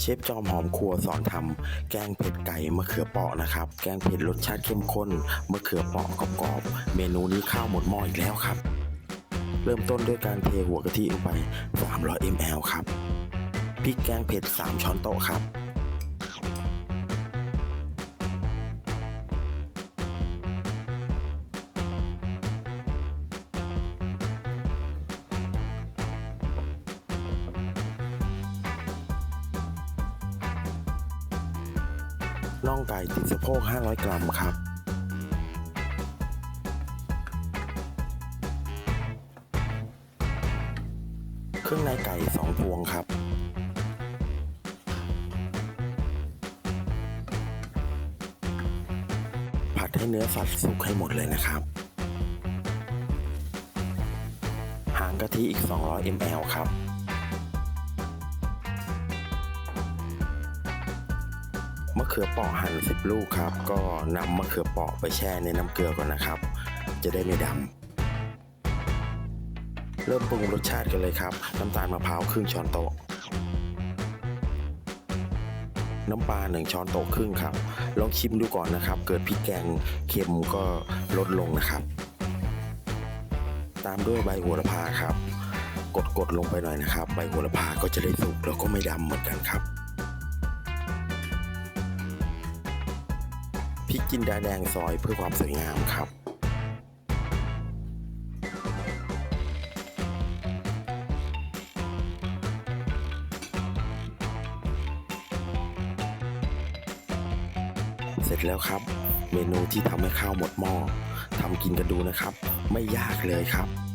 เชฟจอมหอมครัวสอนทำแกงเผ็ดไก่มะเขือเปาะนะครับ แกงเผ็ดรสชาติเข้มข้นมะเขือเปาะกรอบๆเมนูนี้ข้าวหมดหม้ออีกแล้วครับ เริ่มต้นด้วยการเทหัวกะทิลงไป 300 ml ครับพริกแกงเผ็ด 3 ช้อนโต๊ะครับ น่องไก่ติดสะโพก 500 กรัมครับ เครื่องในไก่ 2 พวงครับ ผัดให้เนื้อสัตว์สุกให้หมดเลยนะครับ หางกะทิอีก 200 ml ครับ มะเขือเปราะหั่น10 ลูกครับ ก็นำมะเขือเปราะไปแช่ในน้ำเกลือก่อนนะครับ จะได้ไม่ดำเริ่มปรุงรสชาติกันเลยครับ น้ำตาลมะพร้าวครึ่งช้อนโต๊ะ น้ำปลาหนึ่งช้อนโต๊ะครึ่งครับ ลองชิมดูก่อนนะครับ เกิดพริกแกงเค็มก็ลดลงนะครับ ตามด้วยใบโหระพาครับ กดกดๆลงไปหน่อยนะครับ ใบโหระพาก็จะได้สุกแล้วก็ไม่ดำเหมือนกันครับ ริกจินดาแดงซอยเพื่อความสวยงามครับเสร็จแล้วครับ เมนูที่ทำให้ข้าวหมดหม้อทำกินกันดูนะครับ ไม่ยากเลยครับ